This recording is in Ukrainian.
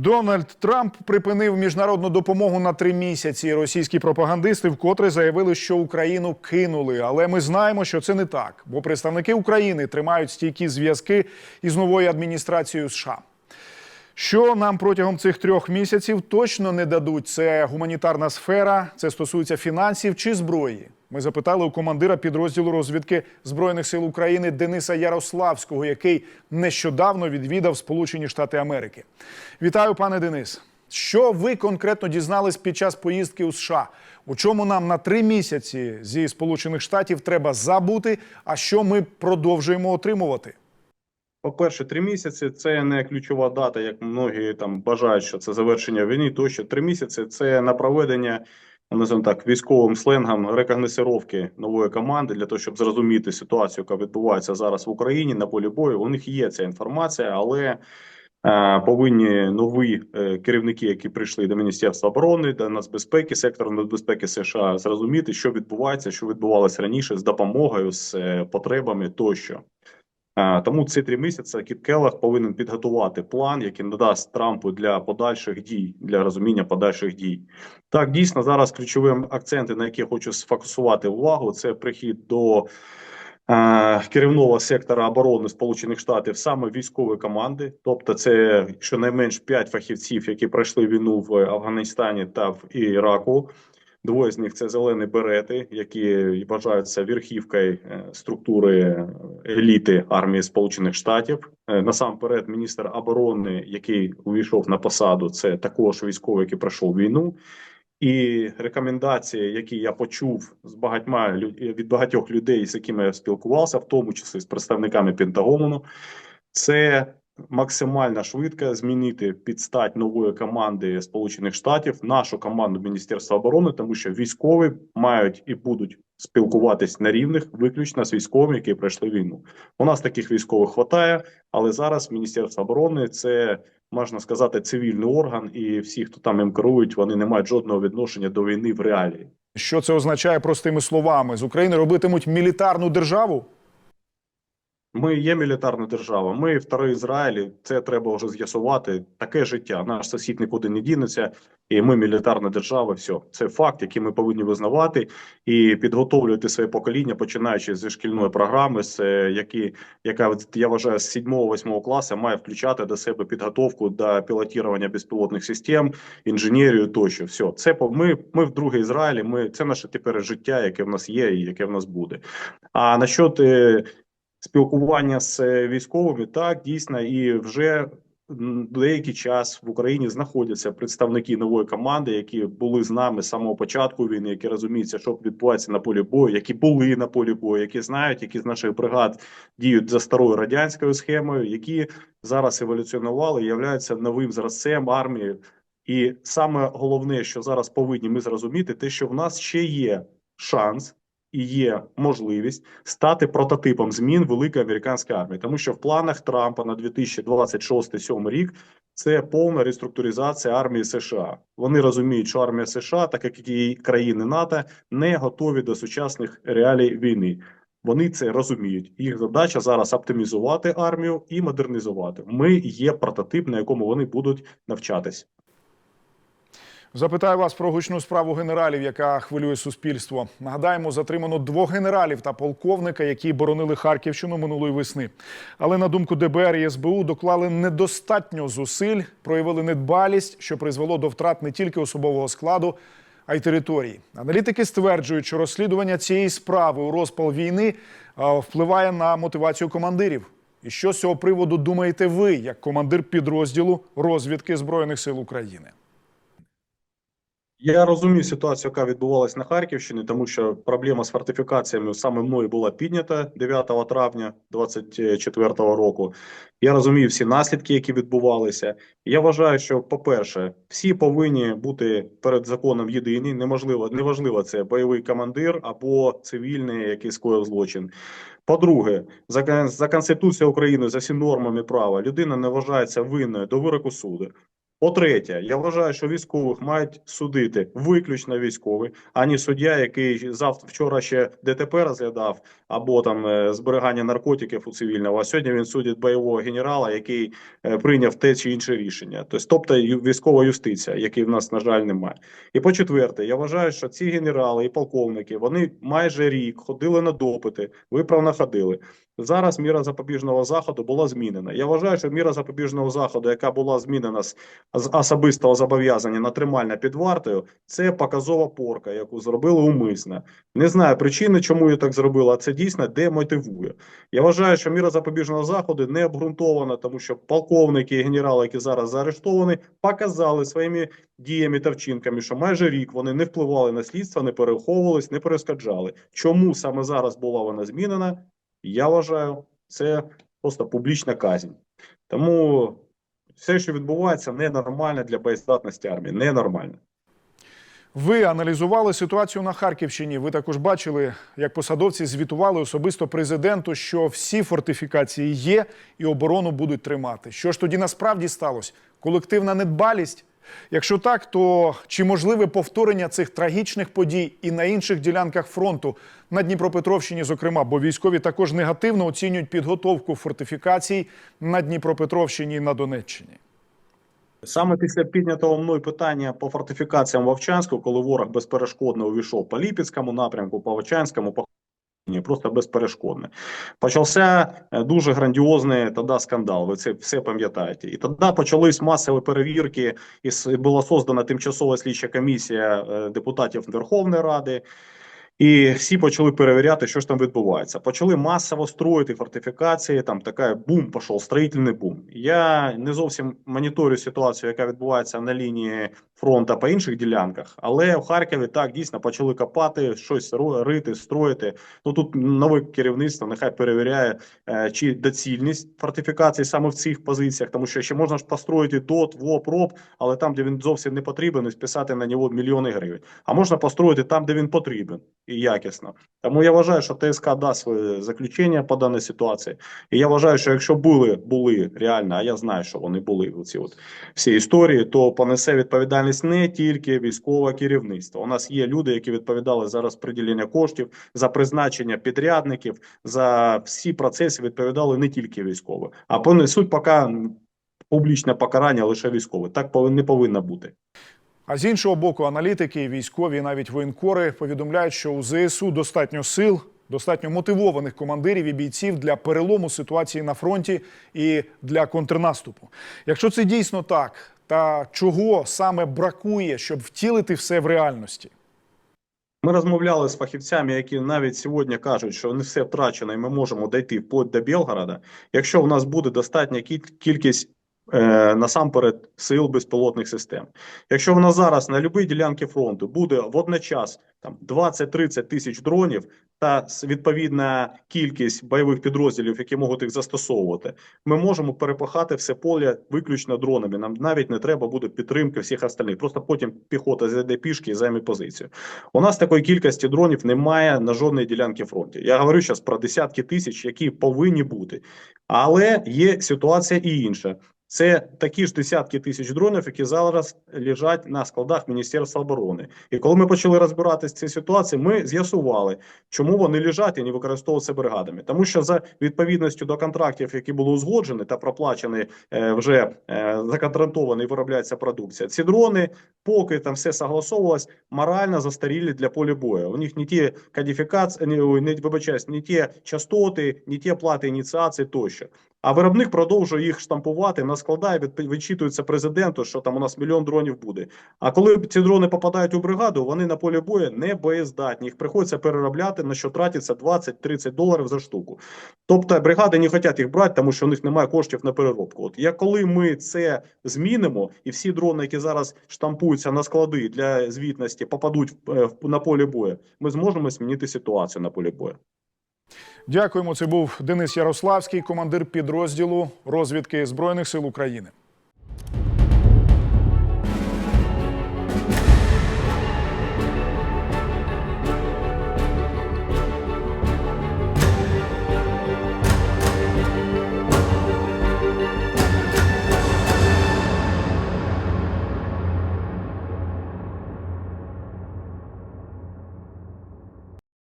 Дональд Трамп припинив міжнародну допомогу на три місяці. Російські пропагандисти вкотре заявили, що Україну кинули. Але ми знаємо, що це не так, бо представники України тримають стійкі зв'язки із новою адміністрацією США. Що нам протягом цих трьох місяців точно не дадуть, це гуманітарна сфера, це стосується фінансів чи зброї. Ми запитали у командира підрозділу розвідки Збройних сил України Дениса Ярославського, який нещодавно відвідав Сполучені Штати Америки. Вітаю, пане Денис. Що ви конкретно дізнались під час поїздки у США? У чому нам на три місяці зі Сполучених Штатів треба забути, а що ми продовжуємо отримувати? По-перше, три місяці це не ключова дата, як многі там бажають, що це завершення війни. Тощо три місяці це на проведення, називаємо так, військовим сленгом рекогносировки нової команди для того, щоб зрозуміти ситуацію, яка відбувається зараз в Україні на полі бою. У них є ця інформація, але е, повинні нові е, керівники, які прийшли до Міністерства оборони, до нацбезпеки, сектору нацбезпеки США, зрозуміти, що відбувається, що відбувалося раніше з допомогою, з е, потребами тощо. Е, Тому ці три місяці Кіт Келлах повинен підготувати план, який надасть Трампу для подальших дій, для розуміння подальших дій. Так, дійсно, зараз ключові акценти, на які я хочу сфокусувати увагу, це прихід до е, керівного сектора оборони Сполучених Штатів саме військової команди. Тобто, це щонайменш 5 фахівців, які пройшли війну в Афганістані та в Іраку. Двоє з них це зелені берети, які вважаються верхівкою е, структури еліти армії Сполучених Штатів. Е, Насамперед, міністр оборони, який увійшов на посаду, це також військовий, який пройшов війну. І рекомендації, які я почув з багатьма від багатьох людей, з якими я спілкувався, в тому числі з представниками Пентагону, це максимально швидко змінити підстать нової команди Сполучених Штатів, нашу команду Міністерства оборони, тому що військові мають і будуть спілкуватись на рівних виключно з військовими, які пройшли війну. У нас таких військових хватає, але зараз Міністерство оборони це можна сказати цивільний орган, і всі, хто там їм керують, вони не мають жодного відношення до війни в реалії. Що це означає простими словами? З України робитимуть мілітарну державу? Ми є мілітарна держава. Ми второй Ізраїль. Це треба вже з'ясувати. Таке життя. Наш сусід нікуди не дінеться, і ми мілітарна держава. Все це факт, який ми повинні визнавати і підготовлювати своє покоління, починаючи зі шкільної програми, з е, які яка я вважаю з 7-8 класу має включати до себе підготовку до пілотування безпілотних систем, інженерію тощо. Все це ми, ми в другий Ізраїлі. Ми це наше тепер життя, яке в нас є, і яке в нас буде. А насчет е, спілкування з е, військовими, так дійсно, і вже деякий час в Україні знаходяться представники нової команди, які були з нами з самого початку війни, які розуміються, що відбувається на полі бою, які були на полі бою, які знають, які з наших бригад діють за старою радянською схемою, які зараз еволюціонували, являються новим зразцем армії. І саме головне, що зараз повинні ми зрозуміти, те, що в нас ще є шанс і є можливість стати прототипом змін великої американської армії, тому що в планах Трампа на 2026-2027 рік це повна реструктуризація армії США. Вони розуміють, що армія США, так як і країни НАТО, не готові до сучасних реалій війни. Вони це розуміють. Їх задача зараз оптимізувати армію і модернізувати. Ми є прототип, на якому вони будуть навчатись. Запитаю вас про гучну справу генералів, яка хвилює суспільство. Нагадаємо, затримано двох генералів та полковника, які боронили Харківщину минулої весни. Але на думку ДБР і СБУ доклали недостатньо зусиль, проявили недбалість, що призвело до втрат не тільки особового складу, а й території. Аналітики стверджують, що розслідування цієї справи у розпал війни впливає на мотивацію командирів. І що з цього приводу думаєте ви, як командир підрозділу розвідки Збройних сил України? Я розумію ситуацію, яка відбувалась на Харківщині, тому що проблема з фортифікаціями саме мною була піднята 9 травня 2024 року. Я розумію всі наслідки, які відбувалися. Я вважаю, що, по-перше, всі повинні бути перед законом єдині. Неможливо, неважливо, це бойовий командир або цивільний, який скоїв злочин. По-друге, за, за Конституцією України, за всі нормами права, людина не вважається винною до вироку суду. По-третє, я вважаю, що військових мають судити виключно військові, а не суддя, який завтра вчора ще ДТП розглядав, або там е, зберігання наркотиків у цивільного. А сьогодні він судить бойового генерала, який е, прийняв те чи інше рішення. Тобто, тобто військова юстиція, якої в нас, на жаль, немає. І по четверте, я вважаю, що ці генерали і полковники вони майже рік ходили на допити, виправно ходили. Зараз міра запобіжного заходу була змінена. Я вважаю, що міра запобіжного заходу, яка була змінена з особистого зобов'язання на тримання під вартою, це показова порка, яку зробили умисно. Не знаю причини, чому я так зробила. а Це дійсно демотивує. Я вважаю, що міра запобіжного заходу не обґрунтована, тому що полковники і генерали, які зараз заарештовані, показали своїми діями та вчинками, що майже рік вони не впливали на слідство, не переховувались, не перескаджали. Чому саме зараз була вона змінена? Я вважаю, це просто публічна казнь. Тому все, що відбувається, ненормально для боєздатності армії. Ненормально. Ви аналізували ситуацію на Харківщині. Ви також бачили, як посадовці звітували особисто президенту, що всі фортифікації є і оборону будуть тримати. Що ж тоді насправді сталося? Колективна недбалість? Якщо так, то чи можливе повторення цих трагічних подій і на інших ділянках фронту на Дніпропетровщині, зокрема, бо військові також негативно оцінюють підготовку фортифікацій на Дніпропетровщині і на Донеччині? Саме після піднятого мною питання по фортифікаціям Вовчанську, коли ворог безперешкодно увійшов по Ліпецькому напрямку, по Вовчанському, по просто безперешкодно. Почався е, дуже грандіозний тоді скандал. Ви це все пам'ятаєте. І тоді почались масові перевірки, і була создана тимчасова слідча комісія е, депутатів Верховної Ради. І всі почали перевіряти, що ж там відбувається. Почали масово строїти фортифікації. Там така бум пішов, строїтельний бум. Я не зовсім моніторю ситуацію, яка відбувається на лінії фронту по інших ділянках, але в Харкові так дійсно почали копати, щось рити, строїти. Ну тут нове керівництво нехай перевіряє, е, чи доцільність фортифікації саме в цих позиціях, тому що ще можна ж построїти ДОТ, ВОП, РОП, але там, де він зовсім не потрібен, і списати на нього мільйони гривень. А можна построїти там, де він потрібен і якісно. Тому я вважаю, що ТСК дасть своє заключення по даній ситуації. І я вважаю, що якщо були, були реально, а я знаю, що вони були у ці от всі історії, то понесе відповідальність не тільки військове керівництво. У нас є люди, які відповідали за розподілення коштів, за призначення підрядників, за всі процеси відповідали не тільки військові, а понесуть поки публічне покарання лише військові. Так не повинно бути. А з іншого боку, аналітики, військові, навіть воєнкори повідомляють, що у ЗСУ достатньо сил, достатньо мотивованих командирів і бійців для перелому ситуації на фронті і для контрнаступу. Якщо це дійсно так, та чого саме бракує, щоб втілити все в реальності? Ми розмовляли з фахівцями, які навіть сьогодні кажуть, що не все втрачено, і ми можемо дійти вплоть до Білгорода. Якщо в нас буде достатня кіль- кількість насамперед сил безпілотних систем. Якщо в нас зараз на будь-якій ділянці фронту буде водночас там 20-30 тисяч дронів та відповідна кількість бойових підрозділів, які можуть їх застосовувати, ми можемо перепахати все поле виключно дронами. Нам навіть не треба буде підтримки всіх остальних. Просто потім піхота зайде пішки і займе позицію. У нас такої кількості дронів немає на жодній ділянці фронту. Я говорю зараз про десятки тисяч, які повинні бути. Але є ситуація і інша. Це такі ж десятки тисяч дронів, які зараз лежать на складах Міністерства оборони. І коли ми почали розбиратися з цією ситуацією, ми з'ясували, чому вони лежать і не використовуються бригадами. Тому що за відповідністю до контрактів, які були узгоджені та проплачені е, вже е, законтрактовані виробляється продукція, ці дрони, поки там все согласовувалось, морально застарілі для поля бою. У них не ті кодифікації, не вибачаюсь, не ті частоти, не ті плати ініціації тощо. А виробник продовжує їх штампувати на складає, відчитується президенту, що там у нас мільйон дронів буде. А коли ці дрони попадають у бригаду, вони на полі бою не боєздатні. Їх приходиться переробляти, на що тратиться 20-30 доларів за штуку. Тобто бригади не хочуть їх брати, тому що у них немає коштів на переробку. От як коли ми це змінимо, і всі дрони, які зараз штампуються на склади для звітності, попадуть е, на полі бою, ми зможемо змінити ситуацію на полі бою. Дякуємо. Це був Денис Ярославський, командир підрозділу розвідки Збройних сил України.